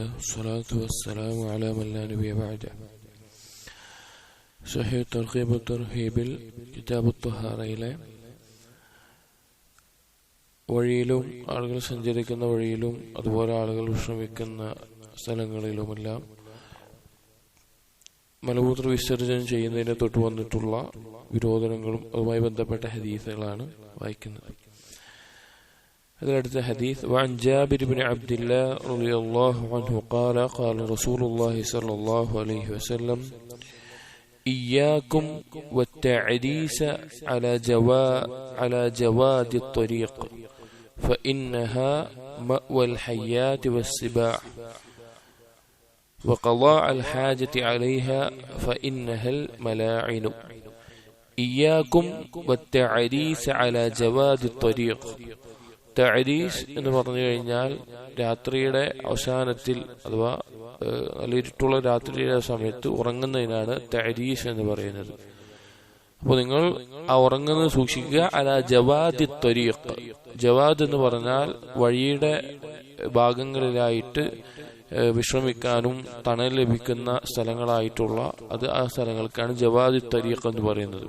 والصلاة والسلام على من لا نبي بعده صحيح ترغيب തർഹീബിൽ കിതാബ് ത്വഹാറയിലെ വഴിയിലും ആളുകൾ സഞ്ചരിക്കുന്ന വഴിയിലും അതുപോലെ ആളുകൾ വിശ്രമിക്കുന്ന സ്ഥലങ്ങളിലുമെല്ലാം മലമൂത്ര വിസർജനം ചെയ്യുന്നതിനെ തൊട്ട് വന്നിട്ടുള്ള വിരോധനങ്ങളും അതുമായി ബന്ധപ്പെട്ട ഹദീസുകളാണ് വായിക്കുന്നത് هذا حديث وعن جابر بن عبد الله رضي الله عنه قال قال رسول الله صلى الله عليه وسلم إياكم والتعريس على جوا على جواد الطريق فإنها مأوى الحيات والسباع وقضاء الحاجة عليها فإنها الملاعن. إياكم والتعريس على جواد الطريق. തഅരീസ് എന്ന് പറഞ്ഞു കഴിഞ്ഞാൽ രാത്രിയുടെ അവസാനത്തിൽ അഥവാ നല്ല ഇരുട്ടുള്ള രാത്രിയുടെ സമയത്ത് ഉറങ്ങുന്നതിനാണ് തഅരീസ് എന്ന് പറയുന്നത്. അപ്പോൾ നിങ്ങൾ ആ ഉറങ്ങുന്നത് സൂക്ഷിക്കുക. അല ജവാദി ത്വരീഖ്. ജവാദ് എന്ന് പറഞ്ഞാൽ വഴിയുടെ ഭാഗങ്ങളിലായിട്ട് വിശ്രമിക്കാനും തണൽ ലഭിക്കുന്ന സ്ഥലങ്ങളായിട്ടുള്ള അത് ആ സ്ഥലങ്ങൾക്കാണ് ജവാദി തരീഖ് എന്ന് പറയുന്നത്.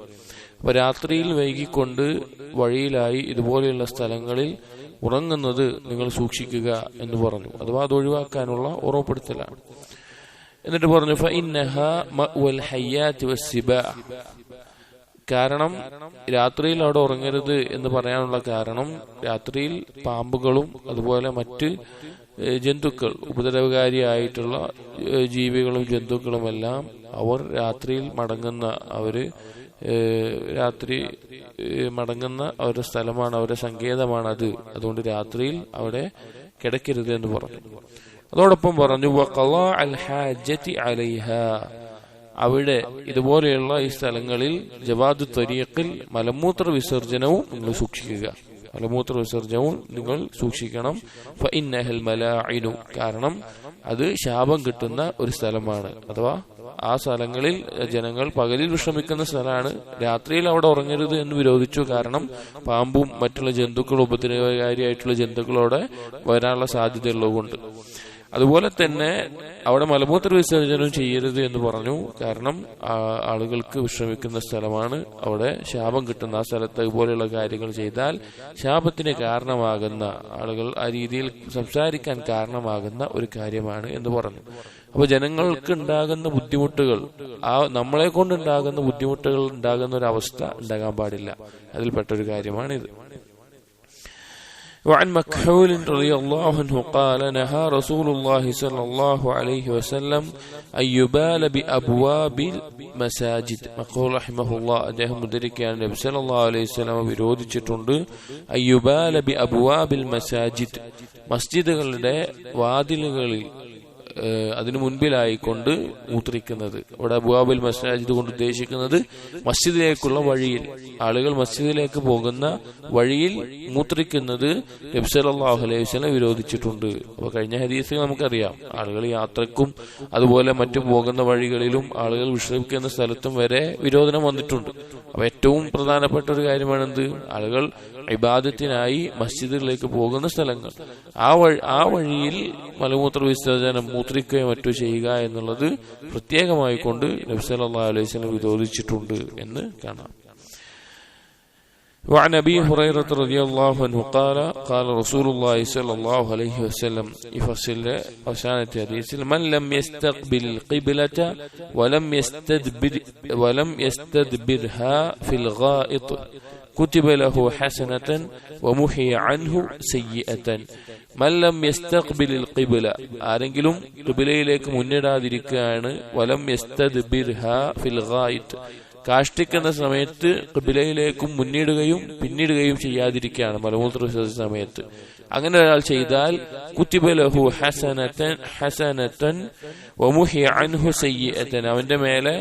അപ്പൊ രാത്രിയിൽ വൈകിക്കൊണ്ട് വഴിയിലായി ഇതുപോലെയുള്ള സ്ഥലങ്ങളിൽ ഉറങ്ങുന്നത് നിങ്ങൾ സൂക്ഷിക്കുക എന്ന് പറഞ്ഞു. അഥവാ അത് ഒഴിവാക്കാനുള്ള ഓർമ്മപ്പെടുത്തലാണ് എന്നിട്ട് പറഞ്ഞു കാരണം രാത്രിയിൽ അവിടെ ഉറങ്ങരുത് എന്ന് പറയാനുള്ള കാരണം രാത്രിയിൽ പാമ്പുകളും അതുപോലെ മറ്റ് ജന്തുക്കൾ ഉപദ്രവകാരിയായിട്ടുള്ള ജീവികളും ജന്തുക്കളുമെല്ലാം അവർ രാത്രിയിൽ മടങ്ങുന്ന അവർ രാത്രി മടങ്ങുന്ന അവരുടെ സ്ഥലമാണ് അവരുടെ സങ്കേതമാണ് അത് അതുകൊണ്ട് രാത്രിയിൽ അവിടെ കിടക്കരുത് എന്ന് പറഞ്ഞു. അതോടൊപ്പം പറഞ്ഞു അവിടെ ഇതുപോലെയുള്ള ഈ സ്ഥലങ്ങളിൽ ജവാദ് തരീഖിൽ മലമൂത്ര വിസർജനവും നിങ്ങൾ സൂക്ഷിക്കുക. മലമൂത്ര വിസർജനവും നിങ്ങൾ സൂക്ഷിക്കണം. കാരണം അത് ശാപം കിട്ടുന്ന ഒരു സ്ഥലമാണ്. അഥവാ ആ സ്ഥലങ്ങളിൽ ജനങ്ങൾ പകലിൽ വിശ്രമിക്കുന്ന സ്ഥലമാണ്. രാത്രിയിൽ അവിടെ ഉറങ്ങരുത് എന്ന് വിരോധിച്ചു. കാരണം പാമ്പും മറ്റുള്ള ജന്തുക്കളും ഉപദ്രവകാരിയായിട്ടുള്ള ജന്തുക്കളോടെ വരാനുള്ള സാധ്യതയുള്ളതുകൊണ്ട്. അതുപോലെ തന്നെ അവിടെ മലമൂത്ര വിസർജനം ചെയ്യരുത് എന്ന് പറഞ്ഞു. കാരണം ആളുകൾക്ക് വിശ്രമിക്കുന്ന സ്ഥലമാണ് അവിടെ ശാപം കിട്ടുന്ന ആ സ്ഥലത്ത് ഇതുപോലെയുള്ള കാര്യങ്ങൾ ചെയ്താൽ ശാപത്തിന് കാരണമാകുന്ന ആളുകൾ ആ രീതിയിൽ സംസാരിക്കാൻ കാരണമാകുന്ന ഒരു കാര്യമാണ് എന്ന് പറഞ്ഞു. അപ്പൊ ജനങ്ങൾക്ക് ഉണ്ടാകുന്ന ബുദ്ധിമുട്ടുകൾ ആ നമ്മളെ കൊണ്ടുണ്ടാകുന്ന ബുദ്ധിമുട്ടുകൾ ഉണ്ടാകുന്ന ഒരു അവസ്ഥ ഉണ്ടാകാൻ പാടില്ല. അതിൽപ്പെട്ട ഒരു കാര്യമാണ് ഇത് وعن مكحول رضي الله عنه قال نهى رسول الله صلى الله عليه وسلم أن يبال بأبواب المساجد مكحول رحمه الله അദ്ദേഹം മുദ്രിക്കുകയാണ് നബി സല്ലല്ലാഹു അലൈഹി വസല്ലം വിരോധിച്ചിട്ടുണ്ട് അയ്യുബാല ബി അബ്വാബിൽ മസാജിദ് മസ്ജിദുകളുടെ വാതിലുകളിൽ അതിനു മുൻപിലായിക്കൊണ്ട് മൂത്രിക്കുന്നത്. ഇവിടെ അബുവാബുൽ മസ്ജിദ് കൊണ്ട് ഉദ്ദേശിക്കുന്നത് മസ്ജിദിലേക്കുള്ള വഴിയിൽ ആളുകൾ മസ്ജിദിലേക്ക് പോകുന്ന വഴിയിൽ മൂത്രിക്കുന്നത് നബ്സലാഹു അലൈഹി വിരോധിച്ചിട്ടുണ്ട്. അപ്പൊ കഴിഞ്ഞ ഹദീസിൽ നമുക്കറിയാം ആളുകൾ യാത്രക്കും അതുപോലെ മറ്റു പോകുന്ന വഴികളിലും ആളുകൾ വിശ്രമിക്കുന്ന സ്ഥലത്തും വരെ വിരോധനം വന്നിട്ടുണ്ട്. അപ്പൊ ഏറ്റവും പ്രധാനപ്പെട്ട ഒരു കാര്യമാണെന്ത്? ആളുകൾ ഇബാദത്തിനായി മസ്ജിദുകളിലേക്ക് പോകുന്ന സ്ഥലങ്ങൾ ആ വഴി ആ വഴിയിൽ മലമൂത്ര വിസർജനം മൂത്രിക്കുകയോ മറ്റോ ചെയ്യുക എന്നുള്ളത് പ്രത്യേകമായി കൊണ്ട് നബ്സല്ലാ അലൈഹി സ്വലം വിരോധിച്ചിട്ടുണ്ട് എന്ന് കാണാം وعن ابي هريره رضي الله عنه قال قال رسول الله صلى الله عليه وسلم يفصل أشانة حديث من لم يستقبل القبلة ولم يستدبر ولم يستدبرها في الغائط كتب له حسنة ومحي عنه سيئة من لم يستقبل القبلة ആരെങ്കിലും ഖിബിലയിലേക്ക് മുന്നിടാതിരിക്കുകയാണ് വലം യസ്തദ്ബിർഹ ഫിൽ ഗായിത്ത് കാഷ്ടിക്കുന്ന സമയത്ത് ഖിബിലയിലേക്കും മുന്നിടുകയും പിന്നിടുകയും ചെയ്യാതിരിക്കുകയാണ് മലമൂത്ര വിസർജന സമയത്ത് അങ്ങനെ ഒരാൾ ചെയ്താൽ കുത്തിബലഹു ഹസനത്തൻ ഹസനത്തൻ വമുഹി അൻഹു സയ്യത്തൻ അവന്റെ മേലെ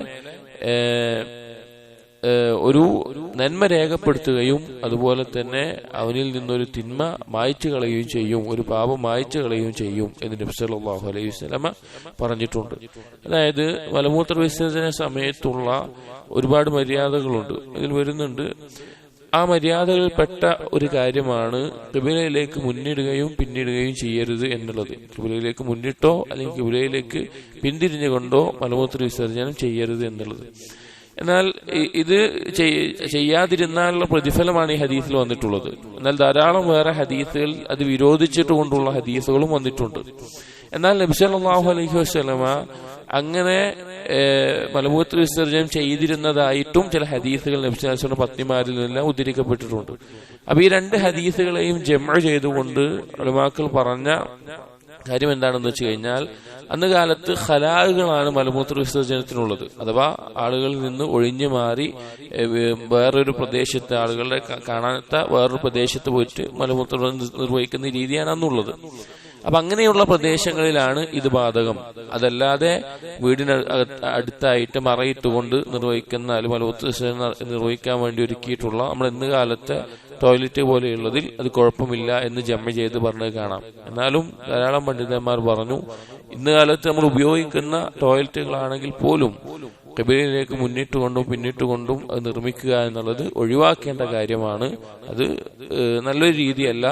ഒരു നന്മ രേഖപ്പെടുത്തുകയും അതുപോലെ തന്നെ അവനിൽ നിന്നൊരു തിന്മ മായ്ച്ചു കളയുകയും ചെയ്യും ഒരു പാപം മായ്ച്ചു കളയുകയും ചെയ്യും എന്ന് നബ്സല്ലാഹു അലൈഹി വസ്ലമ പറഞ്ഞിട്ടുണ്ട്. അതായത് മലമൂത്ര വിസർജന സമയത്തുള്ള ഒരുപാട് മര്യാദകളുണ്ട്. അതിൽ വരുന്നുണ്ട് ആ മര്യാദകളിൽപ്പെട്ട ഒരു കാര്യമാണ് കിബിലയിലേക്ക് മുന്നിടുകയും പിന്നിടുകയും ചെയ്യരുത് എന്നുള്ളത്. കിബിലയിലേക്ക് മുന്നിട്ടോ അല്ലെങ്കിൽ കിബിലയിലേക്ക് പിന്തിരിഞ്ഞുകൊണ്ടോ മലമൂത്ര വിസർജനം ചെയ്യരുത് എന്നുള്ളത്. എന്നാൽ ഇത് ചെയ്യാതിരുന്നാൽ പ്രതിഫലമാണ് ഈ ഹദീസിൽ വന്നിട്ടുള്ളത്. എന്നാൽ ധാരാളം വേറെ ഹദീസുകൾ അത് വിരോധിച്ചിട്ട് കൊണ്ടുള്ള ഹദീസുകളും വന്നിട്ടുണ്ട്. എന്നാൽ നബി സല്ലല്ലാഹു അലൈഹി വസല്ലമ അങ്ങനെ മലമൂത്ര വിസർജനം ചെയ്തിരുന്നതായിട്ടും ചില ഹദീസുകൾ നബി സല്ലല്ലാഹു അലൈഹി വസല്ലം പത്നിമാരിൽ നിന്നെല്ലാം ഉദ്ധരിക്കപ്പെട്ടിട്ടുണ്ട്. അപ്പൊ ഈ രണ്ട് ഹദീസുകളെയും ജമ ചെയ്തുകൊണ്ട് ഉലമാക്കൾ പറഞ്ഞ കാര്യം എന്താണെന്ന് വെച്ച് കഴിഞ്ഞാൽ അന്ന് കാലത്ത് ഹലാഹുകളാണ് മലമൂത്ര വിസർജനത്തിനുള്ളത്. അഥവാ ആളുകളിൽ നിന്ന് ഒഴിഞ്ഞു മാറി വേറൊരു പ്രദേശത്ത് ആളുകളുടെ കാണാത്ത വേറൊരു പ്രദേശത്ത് പോയിട്ട് മലമൂത്ര നിർവഹിക്കുന്ന രീതിയാണ് അന്നുള്ളത്. അപ്പൊ അങ്ങനെയുള്ള പ്രദേശങ്ങളിലാണ് ഇത് ബാധകം. അതല്ലാതെ വീടിന് അടുത്തായിട്ട് മറയിട്ടുകൊണ്ട് നിർവഹിക്കുന്ന അല്ലെങ്കിൽ മലമൂത്ര നിർവഹിക്കാൻ വേണ്ടി ഒരുക്കിയിട്ടുള്ള നമ്മൾ ഇന്ന് കാലത്തെ ടോയ്ലറ്റ് പോലെയുള്ളതിൽ അത് കുഴപ്പമില്ല എന്ന് ജമ്മ ചെയ്ത് പറഞ്ഞത് കാണാം. എന്നാലും ധാരാളം പണ്ഡിതന്മാർ പറഞ്ഞു ഇന്ന് കാലത്ത് നമ്മൾ ഉപയോഗിക്കുന്ന ടോയ്ലറ്റുകളാണെങ്കിൽ പോലും കബിലയിലേക്ക് മുന്നിട്ടുകൊണ്ടും പിന്നിട്ടുകൊണ്ടും അത് നിർമ്മിക്കുക എന്നുള്ളത് ഒഴിവാക്കേണ്ട കാര്യമാണ്. അത് നല്ലൊരു രീതിയല്ല.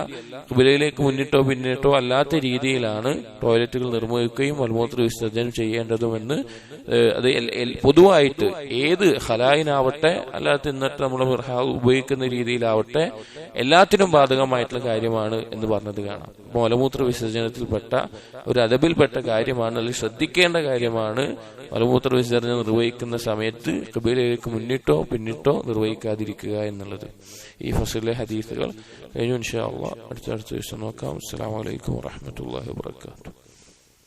കബിലയിലേക്ക് മുന്നിട്ടോ പിന്നിട്ടോ അല്ലാത്ത രീതിയിലാണ് ടോയ്ലറ്റുകൾ നിർമ്മിക്കുകയും മൽമൂത്ര വിസർജനം ചെയ്യേണ്ടതുമെന്ന് അത് പൊതുവായിട്ട് ഏത് ഹലായിനാവട്ടെ അല്ലാത്ത ഇന്നത്തെ നമ്മൾ ഉപയോഗിക്കുന്ന രീതിയിലാവട്ടെ എല്ലാത്തിനും ബാധകമായിട്ടുള്ള കാര്യമാണ് എന്ന് പറഞ്ഞത് കാണാം. മലമൂത്ര വിസർജനത്തിൽപ്പെട്ട ഒരു അതബിൽപ്പെട്ട കാര്യമാണ് അല്ലെങ്കിൽ ശ്രദ്ധിക്കേണ്ട കാര്യമാണ് മലമൂത്ര വിസർജനം നിർവഹിക്കുന്ന സമയത്ത് കബീലയിലേക്ക് മുന്നിട്ടോ പിന്നിട്ടോ നിർവഹിക്കാതിരിക്കുക എന്നുള്ളത്. ഈ ഫസലിലെ ഹദീസുകൾ കഴിഞ്ഞു ഇൻഷാ അള്ളാഹ് അടുത്ത അടുത്ത ദിവസം നോക്കാം. അസ്സാം വലൈക്കും വാഹമത്തല്ലാഹി വാത്തു